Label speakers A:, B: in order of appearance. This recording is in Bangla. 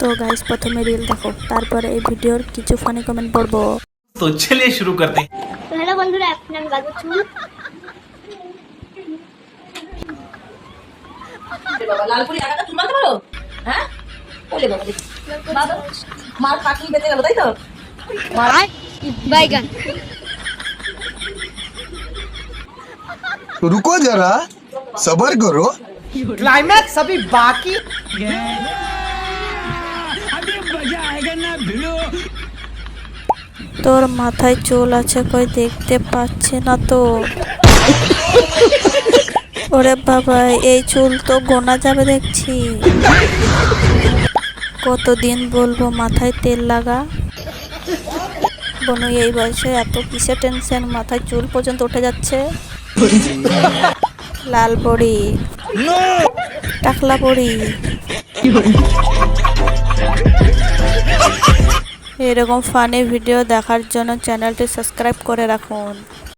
A: তো গাইস প্রথমে রিল দেখো তারপরে এই ভিডিওর কিছু ফানি কমেন্ট পড়বো
B: तो चलिए शुरू करते हैं
C: তো হ্যালো বন্ধুরা এখন আমি গাজর চুল
D: ওরে বাবা লালপুরি একাটা তুমি মারতে পারো হ্যাঁ ওলে বাবা দেখি বাবা মার খাটনি বেঁচে গেল তাই তো মার
C: বাইগান
E: रुको जरा सबर करो
F: क्लाइमैक्स अभी बाकी
A: তোর মাথায় চুল আছে কই দেখতে পাচ্ছি না তো। ওরে বাবা এই চুল তো গোনা যাবে দেখছি। কতদিন বলব মাথায় তেল লাগা? বনু এই বয়সে এত কিসে টেনশন? মাথায় চুল পর্যন্ত উঠে যাচ্ছে। লাল বড়ি। টাকলা বড়ি। এরকম ফানি ভিডিও দেখার জন্য চ্যানেলটি সাবস্ক্রাইব করে রাখুন।